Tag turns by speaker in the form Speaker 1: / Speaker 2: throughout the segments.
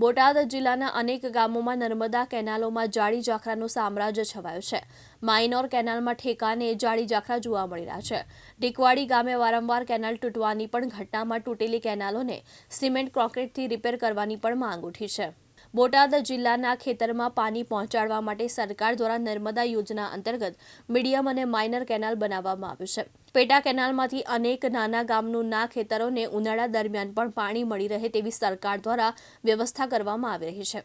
Speaker 1: બોટાદ જિલ્લાના અનેક ગામોમાં નર્મદા કેનાલોમાં જાળી જાખરાનું સામ્રાજ્ય છવાયું છે. માઇનોર કેનાલમાં ઠેકાને જાળી જાખરા જોવા મળી રહ્યા છે. ડીકવાડી ગામે વારંવાર કેનાલ તૂટવાની પણ ઘટનામાં તૂટેલી કેનાલોને સિમેન્ટ, કોન્ક્રીટથી રિપેર કરવાની પણ માંગ ઉઠી છે. બોટાદ જિલ્લાના ખેતરમાં પાણી પહોંચાડવા માટે સરકાર દ્વારા નર્મદા યોજના અંતર્ગત મીડિયમ અને માઇનર કેનાલ બનાવવામાં આવ્યું છે. પેટા કેનાલમાંથી અનેક નાના ગામનું ના ખેતરોને ઉનાળા દરમિયાન પણ પાણી મળી રહે તેવી સરકાર દ્વારા વ્યવસ્થા કરવામાં આવી રહી છે.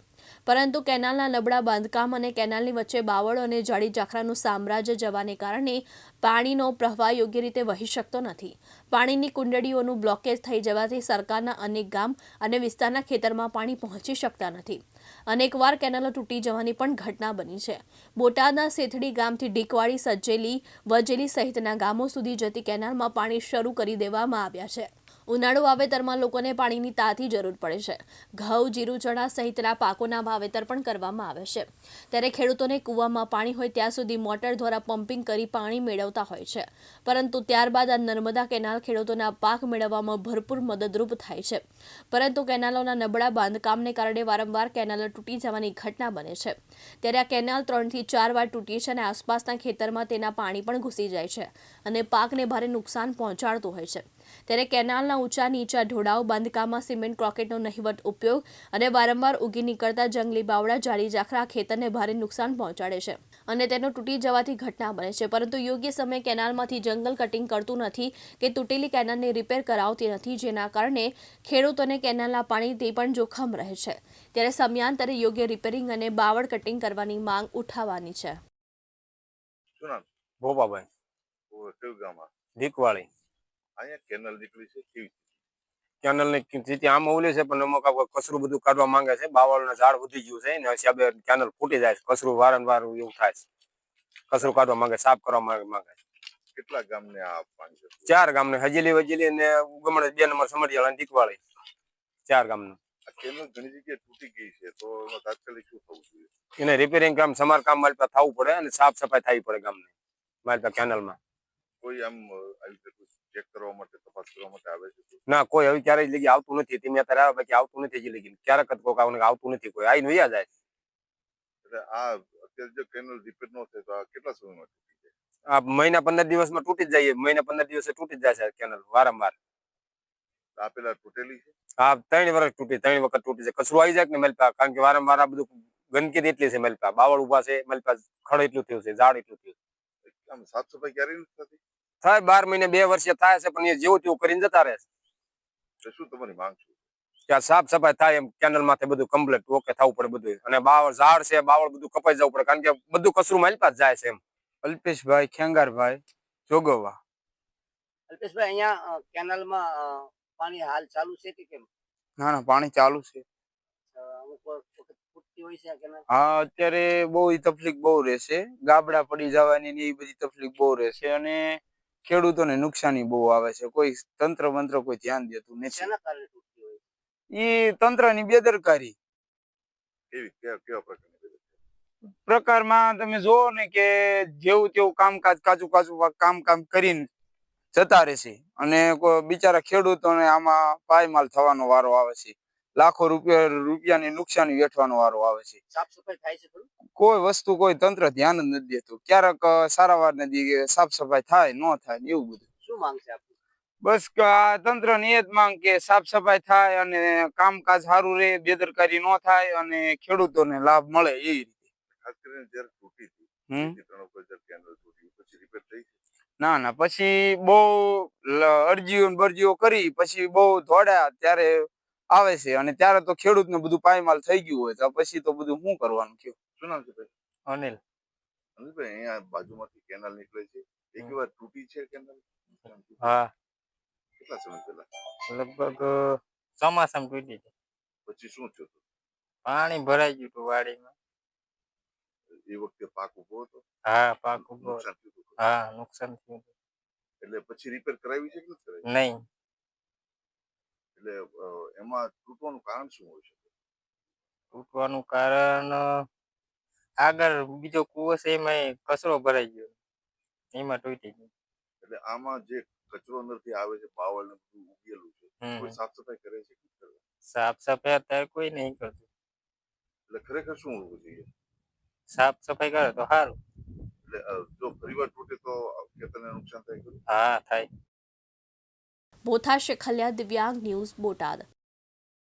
Speaker 1: પરંતુ કેનાલના નબળા બાંધકામ અને કેનાલની વચ્ચે બાવળો અને જાડી જાખરાનું સામ્રાજ્ય જવાને કારણે પાણીનો પ્રવાહ યોગ્ય રીતે વહી શકતો નથી. પાણીની કુંડળીઓનું બ્લોકેજ થઈ જવાથી સરકારના અનેક ગામ અને વિસ્તારના ખેતરમાં પાણી પહોંચી શકતા નથી. અનેકવાર કેનાલો તૂટી જવાની પણ ઘટના બની છે. બોટાદના સેથડી ગામથી ડીકવાડી સજ્જેલી વજેલી સહિતના ગામો સુધી જતી કેનાલમાં પાણી શરૂ કરી દેવામાં આવ્યા છે. ઉનાળુ વાવેતરમાં લોકોને પાણીની તાતી જરૂર પડે છે. ઘઉં, જીરું, ચણા સહિતના પાકોના વાવેતર પણ કરવામાં આવે છે. ત્યારે ખેડૂતોને કૂવામાં પાણી હોય ત્યાં સુધી મોટર દ્વારા પમ્પિંગ કરી પાણી મેળવતા હોય છે. પરંતુ ત્યારબાદ આ નર્મદા કેનાલ ખેડૂતોના પાક મેળવવામાં ભરપૂર મદદરૂપ થાય છે. પરંતુ કેનાલોના નબળા બાંધકામને કારણે વારંવાર કેનાલો તૂટી જવાની ઘટના બને છે. ત્યારે આ કેનાલ ત્રણથી ચાર વાર તૂટી છે અને આસપાસના ખેતરમાં તેના પાણી પણ ઘૂસી જાય છે અને પાકને ભારે નુકસાન પહોંચાડતું હોય છે. ત્યારે કેનાલના ઊંચા નીચા ઢોળાવ બાંધકામમાં સિમેન્ટ ક્રોકેટનો નહીવટ ઉપયોગ અને વારંવાર ઉગી નીકળતા જંગલી બાવળા જાળી જાખરા ખેતરને ભારે નુકસાન પહોંચાડે છે અને તેનો તૂટી જવાથી ઘટના બને છે. પરંતુ યોગ્ય સમયે કેનાલમાંથી જંગલ કટિંગ કરતું નથી કે તૂટેલી કેનાલને રિપેર કરાવતી નથી જેના કારણે ખેડૂતોને કેનાલના પાણી તે પણ જોખમ રહે છે. ત્યારે સમયાંતરે યોગ્ય રિપેરિંગ અને બાવળ કટિંગ કરવાની માંગ ઉઠાવવાની છે.
Speaker 2: શું નામ?
Speaker 3: ભોપાભાઈ
Speaker 2: કયું ગામ
Speaker 3: દીકવાળી.
Speaker 2: અહીંયા કેનલ નીકળી છે કેવી
Speaker 3: કેનલની સ્થિતિ આમ ઓલી છે પણ અમુક કચરું બધું કાઢવા માંગે છે. બાવળ ઝાડ વધી ગયું છે ને હિસાબે કેનલ ફૂટી જાય છે. કચરું વારંવાર એવું થાય છે. કચરું કાઢવા માંગે સાફ કરવા માંગે માંગે.
Speaker 2: કેટલા ગામને આ પાણી છે?
Speaker 3: ચાર ગામને. હજીલી વજીલી ને ઉગમણ બે નંબર સમરિયાળ અને દીકવાળી ચાર ગામનું.
Speaker 2: કેનલ ઘણી જગ્યાએ તૂટી ગઈ છે તો તાત્કાલિક શું થવું જોઈએ?
Speaker 3: એને રિપેરિંગ કામ સમારકામ મારી પાસે થવું પડે અને સાફ સફાઈ થવી પડે ગામને મારી પાસે કેનલમાં.
Speaker 2: કોઈ આમ આવી ચેક કરવા માટે તપાસ કરવા માટે આવે છે કોઈ?
Speaker 3: ના કોઈ હવે ક્યારેય લગી આવતું નથી. તમે અત્યારે આવે બાકી આવતું નથી હજી લગી ક્યારેક જ કોઈક આવને આવતું નથી કોઈ. આવીને વયા જાય.
Speaker 2: એટલે આ અત્યારે જો કેનલ રિપેર ન થાય તો આ કેટલા સમયમાં તૂટી જાય?
Speaker 3: આ મહિના પંદર દિવસમાં તૂટી જ જાય. મહિના પંદર દિવસે તૂટી જ જાય છે કેનલ વારંવાર.
Speaker 2: આ પેલા તૂટેલી છે?
Speaker 3: હા ત્રણ વર્ષ તૂટી ત્રણ વખત તૂટી છે. કચરું આવી જાય કે ને મેલપા? કારણ કે વારંવાર આ બધું ગંદકી જ એટલી છે મેલપા. બાવળ ઊભા છે મેલપા ખડ એટલું થયું છે ઝાડ એટલું થયું છે.
Speaker 2: આમ સાફ સફાઈ ક્યારેય નથી થતી?
Speaker 3: થાય બાર મહિને બે વર્ષે થાય છે પણ એ જેવું તેવું કરીને જતા રહે છે.
Speaker 2: શું તમારી માંગ છે?
Speaker 3: ત્યાં સાફ સફાઈ થાય એમ કેનલમાંથી બધું કમ્પ્લીટ ઓકે થવું પડે બધું અને બાવળ ઝાડ છે બાવળ બધું કપાઈ જવું પડે કારણ કે બધું કસરું માલપા જ જાય છે એમ.
Speaker 4: અલ્પેશભાઈ ખેંગારભાઈ જોગવા.
Speaker 5: અલ્પેશભાઈ અહીંયા કેનાલમાં પાણી હાલ ચાલુ છે કે કેમ?
Speaker 4: ના ના પાણી ચાલુ છે. હા અત્યારે બહુ તકલીફ બહુ રહેશે. ગાબડા પડી જવાની ને એ બધી તકલીફ બહુ રહેશે. અને ખેડૂતોને નુકસાની બહુ આવે છે. કોઈ તંત્ર મંત્ર કોઈ ધ્યાન દેતું નથી? ઈ તંત્રની બેદરકારી? પ્રકારમાં તમે જોવો ને કે જેવું તેવું કામકાજ કાચું કાચું કામ કામ કરીને જતા રહેશે અને કોઈ બિચારા ખેડૂતોને આમાં પાયમાલ થવાનો વારો આવે છે. લાખો રૂપિયા રૂપિયાની નુકસાની વેઠવાનો વારો આવે છે.
Speaker 5: સાફ સફાઈ થાય છે ખરું?
Speaker 4: કોઈ વસ્તુ કોઈ તંત્ર ધ્યાન જ નથી દેતું. ક્યારેક સારા વાર નથી સાફ સફાઈ થાય ન થાય એવું બધું.
Speaker 5: શું માંગ છે
Speaker 4: બસ આ તંત્રની એ જ માંગ કે સાફ સફાઈ થાય અને કામકાજ સારું રહે બેદરકારી ન થાય અને ખેડૂતોને લાભ મળે એ રીતે. ના ના પછી બહુ અરજીઓ બરજીઓ કરી પછી બહુ દોડ્યા. ત્યારે આવે છે અને ત્યારે તો ખેડૂતને બધું પાયમાલ થઈ ગયું હોય તો પછી તો બધું શું કરવાનું કયો?
Speaker 2: શું નામ છે ભાઈ?
Speaker 4: અનિલ.
Speaker 2: અનિલભાઈ અહીંયા બાજુમાંથી કેનલ નીકળે છે. એક વાર તૂટી છે કેનાલ?
Speaker 6: હા.
Speaker 2: કેટલા સમય પહેલા?
Speaker 6: લગભગ ચોમાસામાં તૂટી છે.
Speaker 2: પછી શું થયું?
Speaker 6: પાણી ભરાઈ ગયું હતું વાડીમાં.
Speaker 2: એ વખતે પાક ઊભો હતો?
Speaker 6: હા પાક
Speaker 2: ઊભો
Speaker 6: હા નુકસાન થયું.
Speaker 2: એટલે પછી રિપેર કરાવી છે કે
Speaker 6: નહીં.
Speaker 2: એટલે એમાં તૂટવાનું કારણ શું હોય શકે?
Speaker 6: તૂટવાનું કારણ આગળ બીજો કુવો છે એમાં કચરો ભરાઈ ગયો. એમાં તૂટી ગયો.
Speaker 2: એટલે આમાં જે કચરો અંદરથી આવે છે પાવર ને બધું ઉગેલું છે. કોઈ સાફ સફાઈ કરે છે કે
Speaker 6: સાફ સફાઈ અત્યારે કોઈ નહીં કરતું.
Speaker 2: એટલે ખરેખર શું હોવું જોઈએ?
Speaker 6: સાફ સફાઈ કરે તો સારું
Speaker 2: એટલે જો ફરીવાર તૂટે તો ખેતરને નુકસાન થાય
Speaker 6: હા થાય.
Speaker 1: બોથા શેખલિયા દિવ્યાંગ ન્યૂઝ બોટાદ